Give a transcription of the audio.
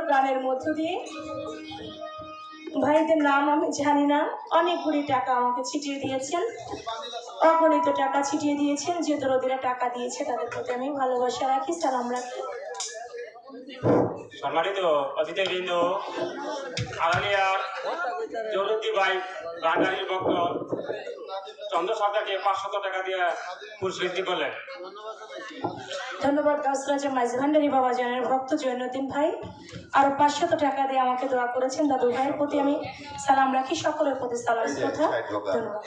দানের মধ্য দিয়ে। ভাইদের নাম আমি জানি না। অনেকগুলি টাকা আমাকে ছিটিয়ে দিয়েছেন। অগণিত টাকা ছিটিয়ে দিয়েছেন। যে দরদিরা টাকা দিয়েছে তাদের প্রতি আমি ভালোবাসা রাখি। সালাম রাখি। সম্মানিত অতিথিবৃন্দ আড়ালিয়ার জৌরুদ্দি ভাই, বাঙালির ভক্ত, চন্দ্র সরকারকে পাঁচশত টাকা দিয়ে পুরস্কৃতি করলেন। ধন্যবাদ গাছরাজা মাইজ ভান্ডারি বাবা জনের ভক্ত জৈনুদ্দিন ভাই। আরও পাঁচশত টাকা দিয়ে আমাকে দোয়া করেছেন দাদু ভাইয়ের প্রতি আমি সালাম রাখি, সকলের প্রতি সালাম কথা ধন্যবাদ।